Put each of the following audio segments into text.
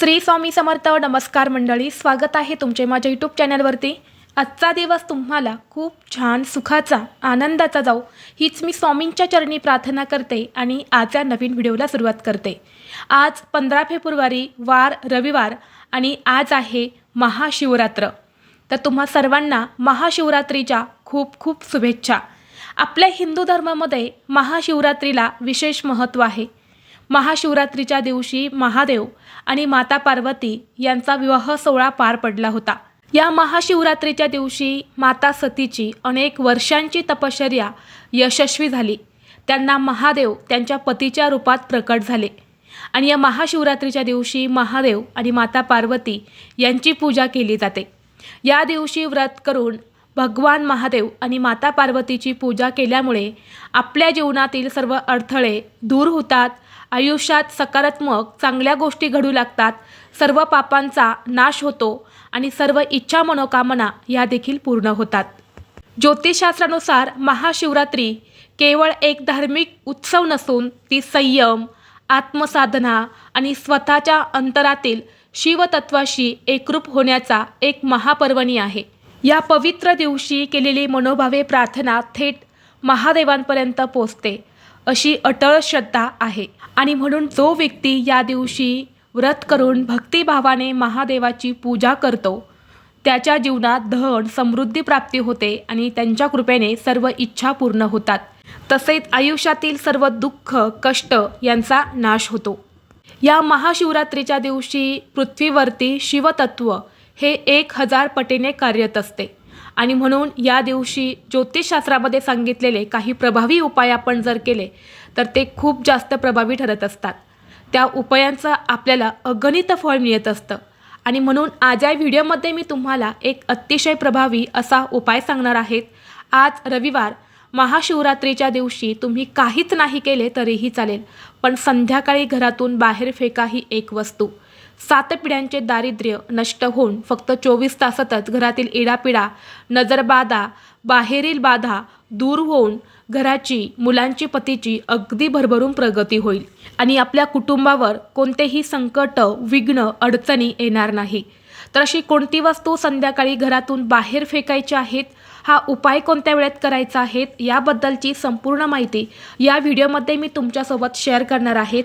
श्री स्वामी समर्थ नमस्कार मंडळी स्वागत आहे तुमचे माझ्या यूट्यूब चॅनलवरती आजचा दिवस तुम्हाला खूप छान सुखाचा आनंदाचा जाऊ हीच मी स्वामींच्या चरणी प्रार्थना करते आणि आजच्या नवीन व्हिडिओला सुरुवात करते. आज पंधरा फेब्रुवारी वार रविवार आणि आज आहे महाशिवरात्र. तर तुम्हा सर्वांना महाशिवरात्रीच्या खूप खूप शुभेच्छा. आपल्या हिंदू धर्मामध्ये महाशिवरात्रीला विशेष महत्त्व आहे. महाशिवरात्रीच्या दिवशी महादेव आणि माता पार्वती यांचा विवाह सोहळा पार पडला होता. या महाशिवरात्रीच्या दिवशी माता सतीची अनेक वर्षांची तपश्चर्या यशस्वी झाली. त्यांना महादेव त्यांच्या पतीच्या रूपात प्रकट झाले. आणि या महाशिवरात्रीच्या दिवशी महादेव आणि माता पार्वती यांची पूजा केली जाते. या दिवशी व्रत करून भगवान महादेव आणि माता पार्वतीची पूजा केल्यामुळे आपल्या जीवनातील सर्व अडथळे दूर होतात आयुष्यात सकारात्मक चांगल्या गोष्टी घडू लागतात. सर्व पापांचा नाश होतो आणि सर्व इच्छा मनोकामना या देखील पूर्ण होतात. ज्योतिषशास्त्रानुसार महाशिवरात्री केवळ एक धार्मिक उत्सव नसून ती संयम आत्मसाधना आणि स्वतःच्या अंतरातील शिवतत्वाशी एकरूप होण्याचा एक महापर्वणी आहे. या पवित्र दिवशी केलेली मनोभावे प्रार्थना थेट महादेवांपर्यंत पोचते. अशी अटळ श्रद्धा आहे. आणि म्हणून जो व्यक्ती या दिवशी व्रत करून भक्तिभावाने महादेवाची पूजा करतो. त्याच्या जीवनात धन समृद्धी प्राप्ती होते आणि त्यांच्या कृपेने सर्व इच्छा पूर्ण होतात. तसेच आयुष्यातील सर्व दुःख कष्ट यांचा नाश होतो. या महाशिवरात्रीच्या दिवशी पृथ्वीवरती शिवतत्व हे एक हजार पटीने कार्यरत असते. आणि म्हणून या दिवशी ज्योतिषशास्त्रामध्ये सांगितलेले काही प्रभावी उपाय आपण जर केले तर ते खूप जास्त प्रभावी ठरत असतात. त्या उपायांचं आपल्याला अगणित फळ मिळत असतं. आणि म्हणून आज या व्हिडिओमध्ये मी तुम्हाला एक अतिशय प्रभावी असा उपाय सांगणार आहेत आज रविवार महाशिवरात्रीच्या दिवशी तुम्ही काहीच नाही केले तरीही चालेल पण संध्याकाळी घरातून बाहेर फेका ही एक वस्तू. सात पिढ्यांचे दारिद्र्य नष्ट होऊन फक्त चोवीस तासातच घरातील इडापिडा नजरबाधा बाहेरील बाधा दूर होऊन घराची मुलांची पतीची अगदी भरभरून प्रगती होईल. आणि आपल्या कुटुंबावर कोणतेही संकट विघ्न अडचणी येणार नाही. तर अशी कोणती वस्तू संध्याकाळी घरातून बाहेर फेकायची आहेत? हा उपाय कोणत्या वेळेत करायचा आहेत याबद्दलची संपूर्ण माहिती या व्हिडिओमध्ये मी तुमच्यासोबत शेअर करणार आहेत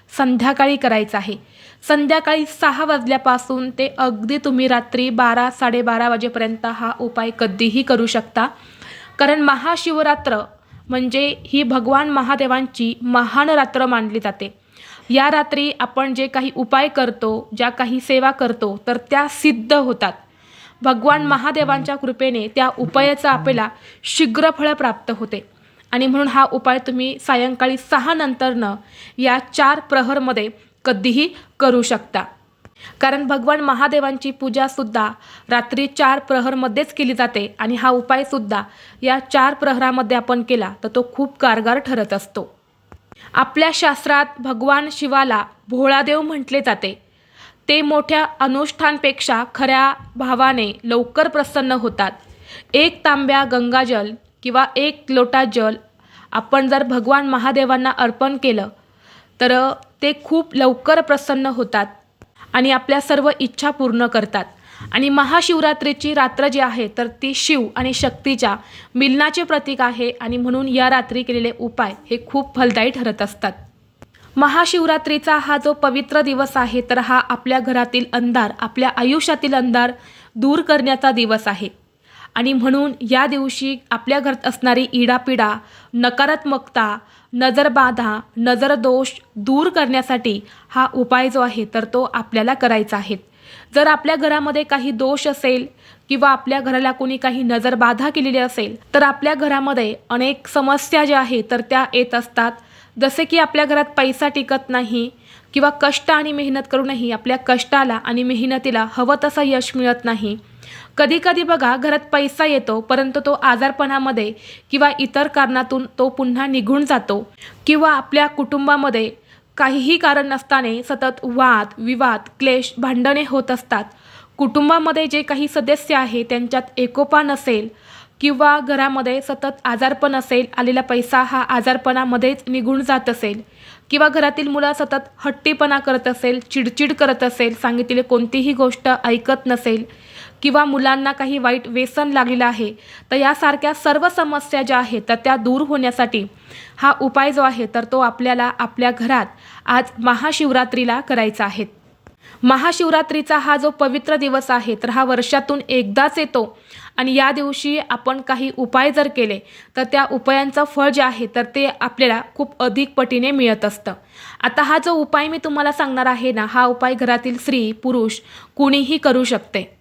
संध्याकाळी करायचं आहे. संध्याकाळी सहा वाजल्यापासून ते अगदी तुम्ही रात्री बारा साडेबारा वाजेपर्यंत हा उपाय कधीही करू शकता. कारण महाशिवरात्र म्हणजे ही भगवान महादेवांची महान रात्र मानली जाते. या रात्री आपण जे काही उपाय करतो ज्या काही सेवा करतो तर त्या सिद्ध होतात. भगवान महादेवांच्या कृपेने त्या उपायाचं आपल्याला शीघ्रफळ प्राप्त होते. आणि म्हणून हा उपाय तुम्ही सायंकाळी सहा नंतरनं या चार प्रहरमध्ये कधीही करू शकता. कारण भगवान महादेवांची पूजासुद्धा रात्री चार प्रहरमध्येच केली जाते आणि हा उपायसुद्धा या चार प्रहरामध्ये आपण केला तर तो खूप कारगर ठरत असतो. आपल्या शास्त्रात भगवान शिवाला भोळादेव म्हटले जाते. ते मोठ्या अनुष्ठानपेक्षा खऱ्या भावाने लवकर प्रसन्न होतात. एक तांब्या गंगाजल किंवा एक लोटा जल आपण जर भगवान महादेवांना अर्पण केलं तर ते खूप लवकर प्रसन्न होतात आणि आपल्या सर्व इच्छा पूर्ण करतात. आणि महाशिवरात्रीची रात्र जी आहे तर ती शिव आणि शक्तीच्या मिलनाचे प्रतीक आहे आणि म्हणून या रात्री केलेले उपाय हे खूप फलदायी ठरत असतात. महाशिवरात्रीचा हा जो पवित्र दिवस आहे तर हा आपल्या घरातील अंधार आपल्या आयुष्यातील अंधार दूर करण्याचा दिवस आहे. आणि म्हणून या दिवशी आपल्या घरात असणारी इडापिडा नकारात्मकता नजरबाधा नजरदोष दूर करण्यासाठी हा उपाय जो आहे तर तो आपल्याला करायचा आहे. जर आपल्या घरामध्ये काही दोष असेल किंवा आपल्या घराला कोणी काही नजरबाधा केलेली असेल तर आपल्या घरामध्ये अनेक समस्या ज्या आहेत तर त्या येत असतात. जसे की आपल्या घरात पैसा टिकत नाही किंवा कष्ट आणि मेहनत करूनही आपल्या कष्टाला आणि मेहनतीला हवं तसं यश मिळत नाही. कधी कधी बघा घरात पैसा येतो परंतु तो आजारपणामध्ये किंवा इतर कारणातून तो पुन्हा निघून जातो. किंवा आपल्या कुटुंबामध्ये काहीही कारण नसताने सतत वाद विवाद क्लेश भांडणे होत असतात. कुटुंबामध्ये जे काही सदस्य आहे त्यांच्यात एकोपा नसेल किंवा घरामध्ये सतत आजारपण असेल आलेला पैसा हा आजारपणामध्येच निघून जात असेल. किंवा घरातील मुलं सतत हट्टीपणा करत असेल चिडचिड करत असेल सांगितलेली कोणतीही गोष्ट ऐकत नसेल किंवा मुलांना काही वाईट व्यसन लागलेलं आहे तर यासारख्या सर्व समस्या ज्या आहेत तर त्या दूर होण्यासाठी हा उपाय जो आहे तर तो आपल्याला आपल्या घरात आज महाशिवरात्रीला करायचा आहे. महाशिवरात्रीचा हा जो पवित्र दिवस आहे तर हा वर्षातून एकदाच येतो. आणि या दिवशी आपण काही उपाय जर केले तर त्या उपायांचं फळ जे आहे तर ते आपल्याला खूप अधिक पटीने मिळत असतं. आता हा जो उपाय मी तुम्हाला सांगणार आहे ना हा उपाय घरातील स्त्री पुरुष कुणीही करू शकते.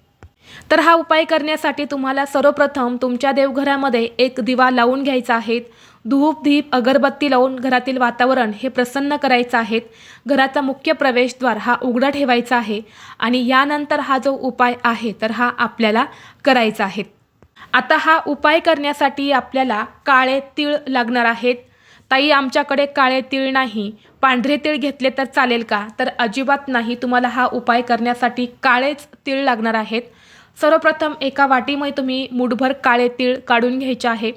तर हा उपाय करण्यासाठी तुम्हाला सर्वप्रथम तुमच्या देवघरामध्ये एक दिवा लावून घ्यायचा आहे धूप दीप अगरबत्ती लावून घरातील वातावरण हे प्रसन्न करायचं आहे घराचा मुख्य प्रवेशद्वार हा उघडा ठेवायचा आहे आणि यानंतर हा जो उपाय आहे तर हा आपल्याला करायचा आहे. आता हा उपाय करण्यासाठी आपल्याला काळे तीळ लागणार आहेत. ताई आमच्याकडे काळे तीळ नाही. पांढरे तीळ घेतले तर चालेल का? तर अजिबात नाही. तुम्हाला हा उपाय करण्यासाठी काळेच तीळ लागणार आहेत. सर्वप्रथम एका वाटीमध्ये तुम्ही मुठभर काळे तीळ काढून घ्यायचे आहे.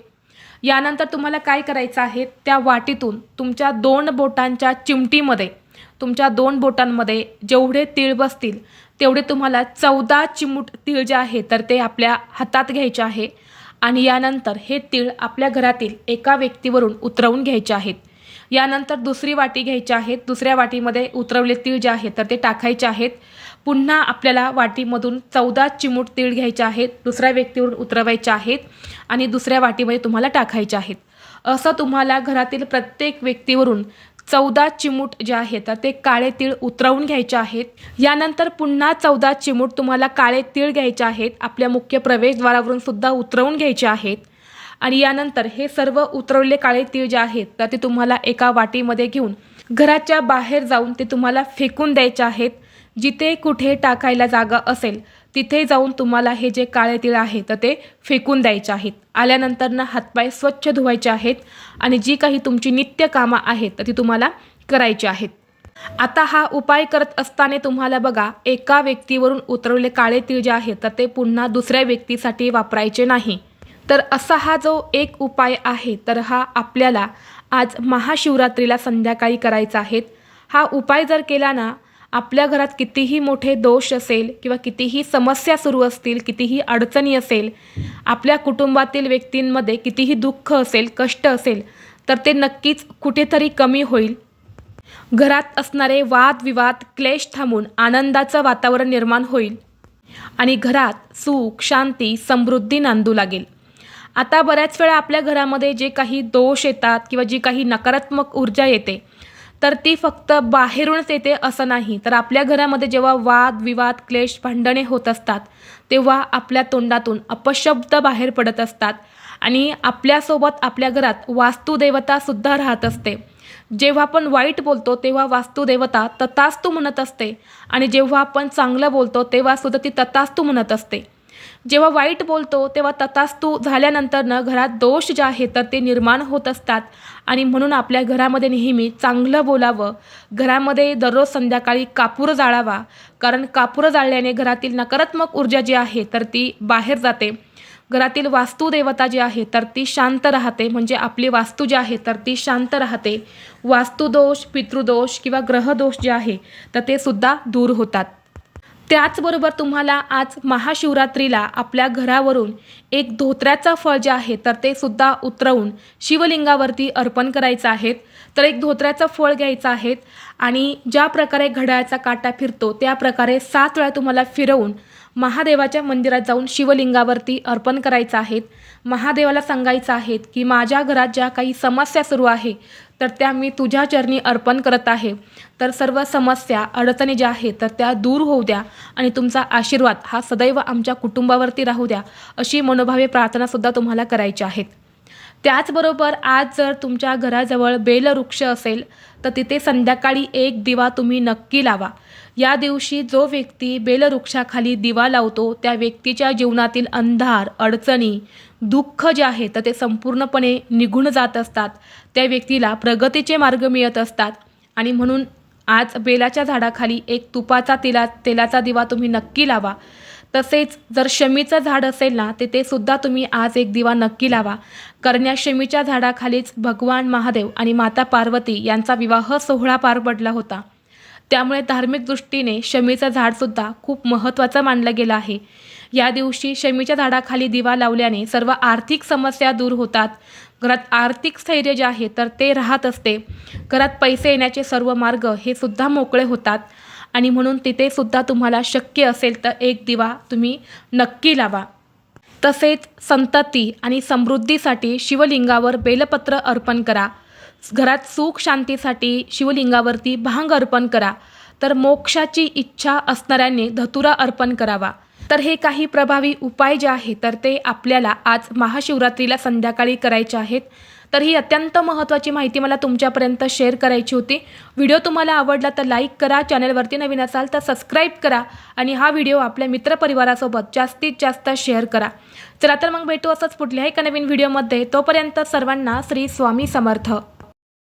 यानंतर तुम्हाला काय करायचं आहे? त्या वाटीतून तुमच्या दोन बोटांच्या चिमटीमध्ये तुमच्या दोन बोटांमध्ये जेवढे तीळ बसतील तेवढे तुम्हाला चौदा चिमूट तीळ जे आहे तर ते आपल्या हातात घ्यायचे आहे. आणि यानंतर हे तीळ आपल्या घरातील एका व्यक्तीवरून उतरवून घ्यायचे आहेत. यानंतर दुसरी वाटी घ्यायची आहे. दुसऱ्या वाटीमध्ये उतरवले तीळ जे आहेत तर ते टाकायचे आहेत. पुन्हा आपल्याला वाटीमधून चौदा चिमूट तीळ घ्यायचे आहेत दुसऱ्या व्यक्तीवरून उतरवायचे आहेत आणि दुसऱ्या वाटीमध्ये तुम्हाला टाकायचे आहेत. असं तुम्हाला घरातील प्रत्येक व्यक्तीवरून चौदा चिमूट जे आहेत तर ते काळे तीळ उतरवून घ्यायचे आहेत. यानंतर पुन्हा चौदा चिमूट तुम्हाला काळे तीळ घ्यायचे आहेत आपल्या मुख्य प्रवेशद्वारावरून सुद्धा उतरवून घ्यायचे आहेत. आणि यानंतर हे सर्व उतरवले काळे तीळ जे आहेत तर ते तुम्हाला एका वाटीमध्ये घेऊन घराच्या बाहेर जाऊन ते तुम्हाला फेकून द्यायचे आहेत. जिथे कुठे टाकायला जागा असेल तिथे जाऊन तुम्हाला हे जे काळे तीळ आहे तर ते फेकून द्यायचे आहेत. आल्यानंतर ना हातपाय स्वच्छ धुवायचे आहेत आणि जी काही तुमची नित्य कामं आहेत तर ती तुम्हाला करायची आहेत. आता हा उपाय करत असताना तुम्हाला बघा एका व्यक्तीवरून उतरवले काळे तीळ जे आहेत तर ते पुन्हा दुसऱ्या व्यक्तीसाठी वापरायचे नाही. तर असा हा जो एक उपाय आहे तर हा आपल्याला आज महाशिवरात्रीला संध्याकाळी करायचा आहे. हा उपाय जर केला ना आपल्या घरात कितीही मोठे दोष असेल किंवा कितीही समस्या सुरू असतील कितीही अडचणी असेल आपल्या कुटुंबातील व्यक्तींमध्ये कितीही दुःख असेल कष्ट असेल तर ते नक्कीच कुठेतरी कमी होईल. घरात असणारे वादविवाद क्लेश थांबून आनंदाचं वातावरण निर्माण होईल आणि घरात सुख शांती समृद्धी नांदू लागेल. आता बऱ्याच वेळा आपल्या घरामध्ये जे काही दोष येतात किंवा जी काही नकारात्मक ऊर्जा येते तर ती फक्त बाहेरूनच येते असं नाही. तर आपल्या घरामध्ये जेव्हा वाद विवाद क्लेश भांडणे होत असतात तेव्हा आपल्या तोंडातून अपशब्द बाहेर पडत असतात आणि आपल्यासोबत आपल्या घरात वास्तुदेवतासुद्धा राहत असते. जेव्हा आपण वाईट बोलतो तेव्हा वास्तुदेवता ततास्तू म्हणत असते आणि जेव्हा आपण चांगलं बोलतो तेव्हा सुद्धा ती ततास्तू म्हणत असते. जेव्हा वाईट बोलतो तेव्हा तथास्तू झाल्यानंतर घरात दोष जे आहे तर ते निर्माण होत असतात. आणि म्हणून आपल्या घरामध्ये नेहमी चांगलं बोलावं. घरामध्ये दररोज संध्याकाळी कापूर जाळावा. कारण कापूर जाळल्याने घरातील नकारात्मक ऊर्जा जी आहे तर ती बाहेर जाते. घरातील वास्तुदेवता जी आहे तर ती शांत राहते. म्हणजे आपली वास्तू जी आहे तर ती शांत राहते. वास्तुदोष पितृदोष किंवा ग्रहदोष जे आहे तर ते सुद्धा दूर होतात. त्याचबरोबर तुम्हाला आज महाशिवरात्रीला आपल्या घरावरून एक धोत्र्याचं फळ जे आहे तर ते सुद्धा उतरवून शिवलिंगावरती अर्पण करायचं आहे. तर एक धोत्र्याचं फळ घ्यायचं आहे आणि ज्या प्रकारे घड्याळाचा काटा फिरतो त्या प्रकारे सात वेळा तुम्हाला फिरवून महादेवाच्या मंदिरात जाऊन शिवलिंगावरती अर्पण करायचं आहे. महादेवाला सांगायचं आहे की माझ्या घरात ज्या काही समस्या सुरू आहे तर त्या मी तुझ्या चरणी अर्पण करत आहे. तर सर्व समस्या अडचणी ज्या आहेत तर त्या दूर होऊ द्या आणि तुमचा आशीर्वाद हा सदैव आमच्या कुटुंबावरती राहू द्या अशी मनोभावे प्रार्थनासुद्धा तुम्हाला करायची आहेत. त्याचबरोबर आज जर तुमच्या घराजवळ बेलवृक्ष असेल तर तिथे संध्याकाळी एक दिवा तुम्ही नक्की लावा. या दिवशी जो व्यक्ती बेलवृक्षाखाली दिवा लावतो त्या व्यक्तीच्या जीवनातील अंधार अडचणी दुःख जे आहे तर ते संपूर्णपणे निघून जात असतात. त्या व्यक्तीला प्रगतीचे मार्ग मिळत असतात. आणि म्हणून आज बेलाच्या झाडाखाली एक तुपाचा तेला तेलाचा दिवा तुम्ही नक्की लावा. तसेच जर शमीचं झाड असेल ना ते सुद्धा तुम्ही आज एक दिवा नक्की लावा. कारण या शमीच्या झाडाखालीच भगवान महादेव आणि माता पार्वती यांचा विवाह सोहळा पार पडला होता. त्यामुळे धार्मिक दृष्टीने शमीचं झाडसुद्धा खूप महत्त्वाचं मानलं गेलं आहे. या दिवशी शमीच्या झाडाखाली दिवा लावल्याने सर्व आर्थिक समस्या दूर होतात. घरात आर्थिक स्थैर्य जे आहे तर ते राहत असते. घरात पैसे येण्याचे सर्व मार्ग हे सुद्धा मोकळे होतात. आणि म्हणून तिथे सुद्धा तुम्हाला शक्य असेल तर एक दिवा तुम्ही नक्की लावा. तसेच संतती आणि समृद्धीसाठी शिवलिंगावर बेलपत्र अर्पण करा. घरात सुख शांतीसाठी शिवलिंगावरती भांग अर्पण करा. तर मोक्षाची इच्छा असणाऱ्यांनी धतुरा अर्पण करावा. तर हे काही प्रभावी उपाय जे आहेत तर ते आपल्याला आज महाशिवरात्रीला संध्याकाळी करायचे आहेत. तर ही अत्यंत महत्त्वाची माहिती मला तुमच्यापर्यंत शेअर करायची होती. व्हिडिओ तुम्हाला आवडला तर लाईक करा चॅनलवरती नवीन असाल तर सबस्क्राईब करा आणि हा व्हिडिओ आपल्या मित्रपरिवारासोबत जास्तीत जास्त शेअर करा. चला तर मग भेटू असंच पुढल्या एका नवीन व्हिडिओमध्ये. तोपर्यंत सर्वांना श्री स्वामी समर्थ.